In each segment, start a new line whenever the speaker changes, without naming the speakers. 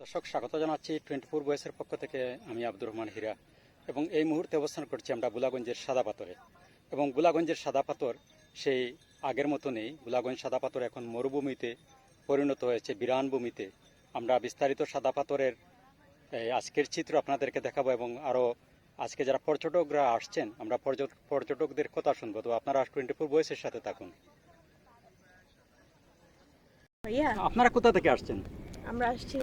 দর্শক স্বাগত জানাচ্ছি টোয়েন্টি ফোর বয়সের পক্ষ থেকে আমি আব্দুর রহমান হীরা। এবং এই মুহূর্তে অবস্থান করছি আমরা গুলাগঞ্জের সাদা পাথরে। এবং গুলাগঞ্জের সাদা পাথর সেই আগের মতো নেই গুলাগঞ্জ সাদা পাথর এখন মরুভূমিতে পরিণত হয়েছে বিরান ভূমিতে। আমরা বিস্তারিত সাদা পাথরের আজকের চিত্র আপনাদেরকে দেখাবো এবং আরও আজকে যারা পর্যটকরা আসছেন আমরা পর্যটকদের কথা শুনব। তো আপনারা টোয়েন্টি ফোর বয়সের সাথে থাকুন। আপনারা কোথা থেকে আসছেন?
আমরা আসছি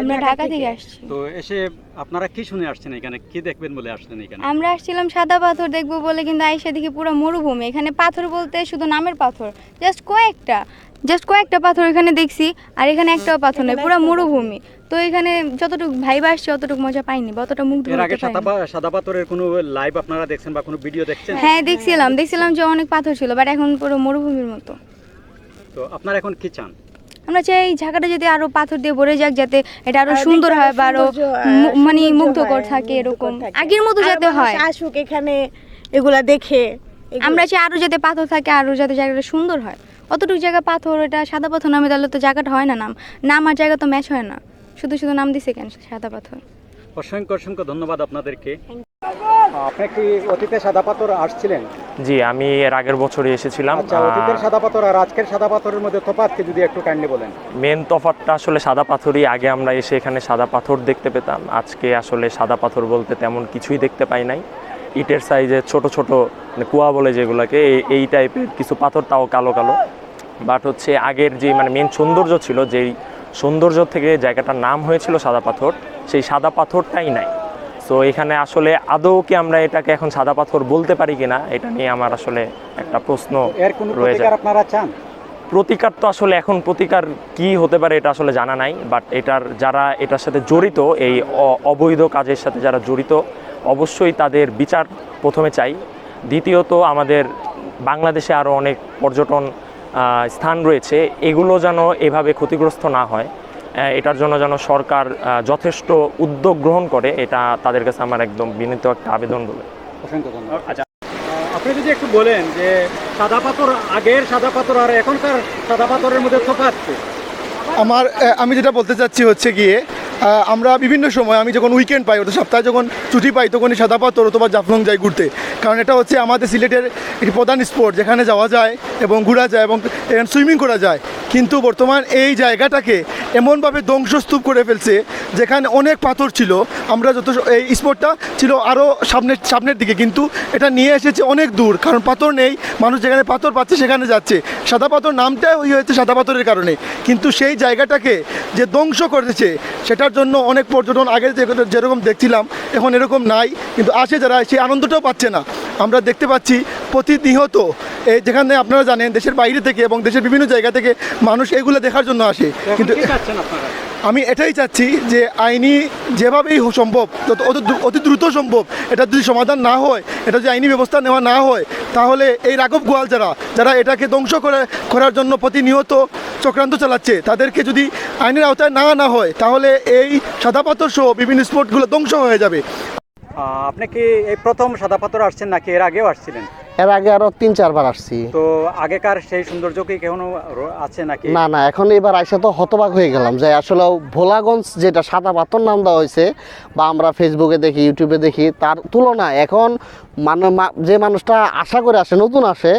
আমরা ঢাকা থেকে। আসছি।
তো এসে আপনারা কি শুনে আসছেন এখানে? কি দেখবেন বলে আসছেন এখানে?
আমরা আসছিলাম সাদা পাথর দেখব বলে কিন্তু আইসা দেখি পুরো মরুভূমি। এখানে পাথর বলতে শুধু নামের পাথর জাস্ট কয়েকটা জাস্ট কয়েকটা পাথর এখানে দেখছি আর এখানে একটাও পাথর নেই পুরো মরুভূমি। তো এখানে যতটুকু ভাইব আসছে অতটুকু মজা পাইনি বা অতটা মুগ্ধ
এর আগে। সাদা পাথরের কোনো লাইভ আপনারা দেখছেন বা কোনো ভিডিও দেখছেন?
হ্যাঁ দেখছিলাম দেখছিলাম যে অনেক পাথর ছিল বাট এখন পুরো মরুভূমির মতো।
তো আপনারা এখন কি চান?
আমরা চাই এই ঝাঁকাটা যদি আরও পাথর দিয়ে ভরে যাক যাতে এটা
আরও
সুন্দর হয় বা আরও মানে মুগ্ধকর থাকে এরকম। আগের মতো যাতে হয়।
আসুক এখানে এগুলা দেখে
আমরা চাই আরও যাতে পাথর থাকে আরও যাতে জায়গাটা সুন্দর হয়। অতটুকু জায়গা পাথর এটা সাদা পাথর নামে তাহলে তো জায়গাটা হয় না নাম। নাম আর জায়গা তো ম্যাচ হয় না। শুধু শুধু নাম দিছে কেন সাদা পাথর?
অসংখ্য অসংখ্য ধন্যবাদ আপনাদেরকে। আপনি কি অতীতে সাদা পাথর আসছিলেন?
জি আমি এর আগের বছরই এসেছিলাম।
আচ্ছা অতীতের সাদা পাথর আর আজকের সাদা পাথরের মধ্যে তফাৎ কি যদি একটু কাইন্ডলি বলেন।
মেন তফাতটা আসলে সাদা পাথরই। আগে আমরা এসে এখানে সাদা পাথর দেখতে পেতাম। আজকে আসলে সাদা পাথর বলতে তেমন কিছুই দেখতে পাই নাই। ইটের সাইজে ছোট ছোট মানে কুয়া বলে যেগুলোকে এই- এই টাইপের কিছু পাথর তাও কালো কালো। বাট হচ্ছে আগের যে মানে মেন সৌন্দর্য ছিল যেই সৌন্দর্য থেকে জায়গাটার নাম হয়েছিল সাদা পাথর সেই সাদা পাথরটাই নাই। সো এখানে আসলে আদৌ কি আমরা এটাকে এখন সাদা পাথর বলতে পারি কিনা এটা নিয়ে আমার আসলে একটা প্রশ্ন
এর কোনো
রয়ে
প্রতিকার আপনারা চান?
প্রতিকার তো আসলে এখন প্রতিকার কি হতে পারে এটা আসলে জানা নাই বাট এটার যারা এটার সাথে জড়িত এই অবৈধ কাজের সাথে যারা জড়িত অবশ্যই তাদের বিচার প্রথমে চাই। দ্বিতীয়ত আমাদের বাংলাদেশে আরও অনেক পর্যটন স্থান রয়েছে এগুলো যেন এভাবে ক্ষতিগ্রস্ত না হয়। এটার জন্য যেন সরকার যথেষ্ট উদ্যোগ গ্রহণ করে এটা তাদের কাছে আমার একদম বিনীত একটা আবেদন বলে।
অসংখ্য ধন্যবাদ। আচ্ছা আপনি যদি একটু বলেন যে সাদা পাথর আগের সাদা পাথর আর এখনকার সাদা পাথরের মধ্যে তফাৎ
আমার আমি যেটা বলতে চাচ্ছি হচ্ছে গিয়ে আমরা বিভিন্ন সময় আমি যখন উইকেন্ড পাই অর্থাৎ সপ্তাহে যখন ছুটি পাই তখনই সাদা পাথর অথবা জাফলং যাই ঘুরতে। কারণ এটা হচ্ছে আমাদের সিলেটের একটি প্রধান স্পোর্ট যেখানে যাওয়া যায় এবং ঘোরা যায় এবং সুইমিং করা যায়। কিন্তু বর্তমান এই জায়গাটাকে এমনভাবে ধ্বংসস্তূপ করে ফেলছে, যেখানে অনেক পাথর ছিল। আমরা যত এই স্পোর্টটা ছিল আরও সামনের সামনের দিকে, কিন্তু এটা নিয়ে এসেছে অনেক দূর, কারণ পাথর নেই। মানুষ যেখানে পাথর পাচ্ছে, সেখানে যাচ্ছে। সাদা পাথর নামটা ওই হয়েছে সাদা পাথরের কারণে। কিন্তু সেই জায়গাটাকে যে ধ্বংস করেছে, সেটার জন্য অনেক পর্যটন আগে যেরকম দেখছিলাম, এখন এরকম নাই। কিন্তু আসে যারা, সেই আনন্দটাও পাচ্ছে না। আমরা দেখতে পাচ্ছি প্রতিনিয়ত এই যেখানে আপনারা জানেন দেশের বাইরে থেকে এবং দেশের বিভিন্ন জায়গা থেকে মানুষ এগুলো দেখার জন্য আসে।
কিন্তু
আমি এটাই চাচ্ছি যে আইনি যেভাবেই সম্ভব যত অতি দ্রু- অতি দ্রুত সম্ভব এটা যদি সমাধান না হয় এটা যদি আইনি ব্যবস্থা নেওয়া না হয় তাহলে এই রাঘব গোয়াল যারা যারা এটাকে ধ্বংস করে করার জন্য প্রতিনিয়ত চক্রান্ত চালাচ্ছে তাদেরকে যদি আইনের আওতায় না আনা হয় তাহলে এই সাদা পাথর সহ বিভিন্ন স্পটগুলো ধ্বংস হয়ে যাবে।
আপনি কি এই প্রথম সাদা পাথর আসছেন নাকি এর আগেও আসছিলেন?
এর আগে আরও তিন চারবার আসছি।
তো আগেকার সেই সৌন্দর্য কি কেন আছে নাকি?
না না এখন এবার আইসা তো হতবাক হয়ে গেলাম যে আসলে ভোলাগঞ্জ যেটা সাদা পাথর নাম দেওয়া হয়েছে বা আমরা ফেসবুকে দেখি ইউটিউবে দেখি তার তুলনায় এখন মানে যে মানুষটা আশা করে আসে নতুন আসে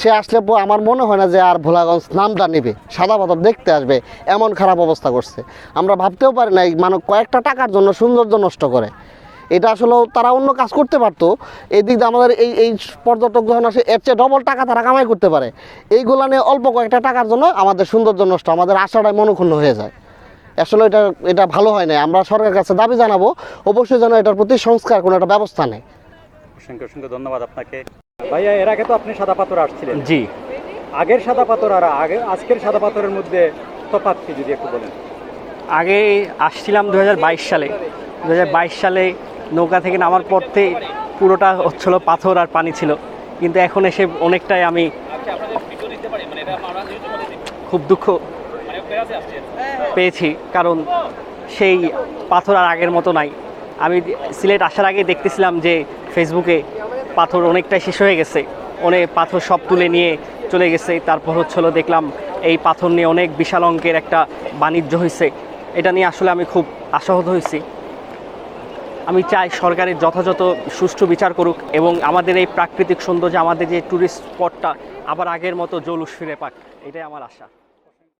সে আসলে আমার মনে হয় না যে আর ভোলাগঞ্জ নামটা নেবে। সাদা পাথর দেখতে আসবে এমন খারাপ অবস্থা করছে। আমরা ভাবতেও পারি না এই মানে কয়েকটা টাকার জন্য সৌন্দর্য নষ্ট করে। এটা আসলে তারা অন্য কাজ করতে পারতো। এই দিক দিয়ে আমাদের এই এই পর্যটক যখন আসে এর চেয়ে ডবল টাকা তারা কামাই করতে পারে। এইগুলো নিয়ে অল্প কয়েকটা টাকার জন্য আমাদের সৌন্দর্য নষ্ট আমাদের আশাটাই মনক্ষুণ্ণ হয়ে যায়। আসলে এটা এটা ভালো হয় না আমরা সরকারের কাছে দাবি জানাব অবশ্যই যেন এটার প্রতি সংস্কার কোনো একটা ব্যবস্থা নেয়।
অসংখ্য অসংখ্য ধন্যবাদ আপনাকে। ভাইয়া এর আগে তো আপনি সাদা পাথর আসছিলেন
জি।
আগের সাদা পাথর আর আগে আজকের সাদা পাথরের মধ্যে তফাৎ কি যদি একটু বলেন?
আগে আসছিলাম দু হাজার বাইশ সালে। দু হাজার বাইশ সালে নৌকা থেকে নামার পরতে পুরোটা হচ্ছিল পাথর আর পানি ছিল। কিন্তু এখন এসে অনেকটাই আমি খুব দুঃখ পেয়েছি, কারণ সেই পাথর আর আগের মতো নাই। আমি সিলেট আসার আগে দেখতেছিলাম যে ফেসবুকে পাথর অনেকটাই শেষ হয়ে গেছে। অনেক পাথর সব তুলে নিয়ে চলে গেছে। তারপর হচ্ছিল দেখলাম এই পাথর নিয়ে অনেক বিশাল অঙ্কের একটা বাণিজ্য হয়েছে এটা নিয়ে আসলে আমি খুব আশাহত হয়েছি আমি চাই সরকারের যথাযথ সুষ্ঠু বিচার করুক এবং আমাদের এই প্রাকৃতিক সৌন্দর্য আমাদের যে ট্যুরিস্ট স্পটটা আবার আগের মতো জৌলুস ফিরে পাক। এটাই আমার আশা।